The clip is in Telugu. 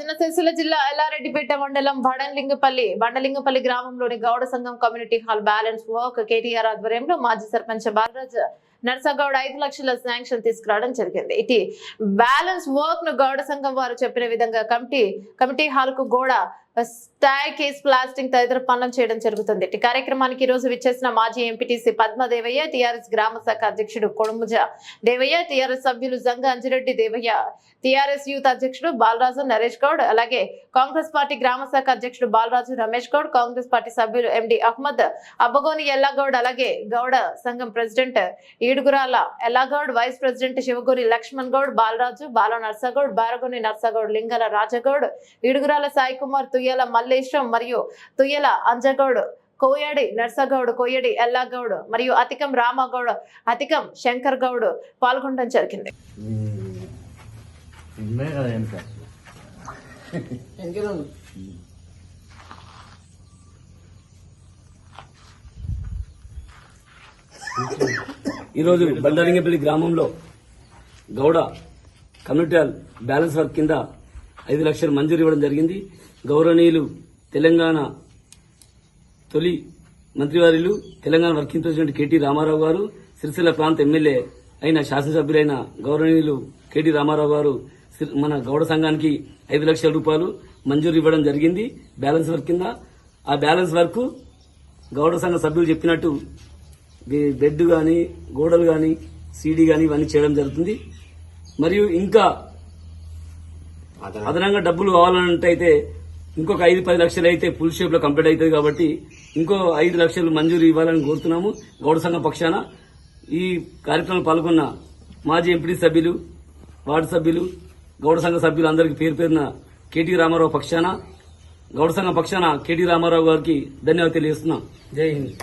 రాజన్న సిరిసిల్ల జిల్లా ఎల్లారెడ్డిపేట మండలం బండలింగపల్లి బండలింగపల్లి గ్రామంలోని గౌడ సంఘం community hall balance work KTR ఆధ్వర్యంలో మాజీ సర్పంచ్ బాలరాజ్ నర్సగౌడ్ ఐదు లక్షల శాంక్షన్ తీసుకురావడం జరిగింది. ఇటు బ్యాలెన్స్ వర్క్ను గౌడ సంఘం వారు చెప్పిన విధంగా కమిటీ కమిటీ హాల్కు గోడ స్టాయ్ కేస్ ప్లాస్టింగ్ తదితర పనులు చేయడం జరుగుతుంది. ఈ కార్యక్రమానికి ఈ రోజు విచ్చేసిన మాజీ ఎంపీటీసీ పద్మదేవయ్య టీఆర్ఎస్ గ్రామ శాఖ అధ్యక్షుడు కొడుముజ దేవయ్య టీఆర్ఎస్ సభ్యులు జంగ అంజిరెడ్డి దేవయ్య టీఆర్ఎస్ యూత్ అధ్యక్షుడు బాలరాజు నరేష్ గౌడ్ అలాగే కాంగ్రెస్ పార్టీ గ్రామ శాఖ అధ్యక్షుడు బాలరాజు రమేష్ గౌడ్ కాంగ్రెస్ పార్టీ సభ్యులు ఎండి అహ్మద్ అబ్బగోని ఎల్లాగౌడ్ అలాగే గౌడ సంఘం president Edugurala Ellagoud vice president Shivagoni Laxman Goud Balaraju Bala Narsagoud Baragoni Narsagoud Lingala Rajagoud Edugurala Sai Kumar Tuyyala Mallesham మరియు తుయ్యల అంజగౌడ్ కోయడి నర్సగౌడ్ కోయడి ఎల్లాగౌడ్ మరియు అతికం రామగౌడ్ అతికం శంకర్ గౌడ్ పాల్గొనడం జరిగింది. ఈరోజు బండాలింగపల్లి గ్రామంలో గౌడ కమ్యూనిటీ బ్యాలెన్స్ వర్క్ కింద ఐదు లక్షలు మంజూరు ఇవ్వడం జరిగింది. గౌరవనీయులు తెలంగాణ తొలి మంత్రివారులు Telangana working president KT Ramarao గారు సిరిసిల్ల ప్రాంత ఎమ్మెల్యే అయిన శాసనసభ్యులైన గౌరవనీయులు కేటీ రామారావు గారు మన గౌడ సంఘానికి ఐదు లక్షల రూపాయలు మంజూరు ఇవ్వడం జరిగింది. బ్యాలెన్స్ వర్క్ కింద. ఆ బ్యాలెన్స్ వర్క్ గౌడ సంఘ సభ్యులు చెప్పినట్టు బెడ్ కానీ గోడలు కానీ సీడీ కానీ ఇవన్నీ చేయడం జరుగుతుంది. మరియు ఇంకా అదనంగా. డబ్బులు కావాలంటే అయితే ఇంకొక ఐదు పది లక్షలు అయితే ఫుల్ షేప్లో కంప్లీట్ అవుతుంది కాబట్టి ఇంకో ఐదు లక్షలు మంజూరు ఇవ్వాలని కోరుతున్నాము గౌడ సంఘం పక్షాన. ఈ కార్యక్రమంలో పాల్గొన్న మాజీ ఎంపీ సభ్యులు వార్డు సభ్యులు గౌడ సంఘ సభ్యులు అందరికీ పేరు పేరున కేటీ రామారావు పక్షాన. గౌడ సంఘం పక్షాన కేటీ రామారావు గారికి ధన్యవాదాలు తెలియజేస్తున్నాం. జై హింద్.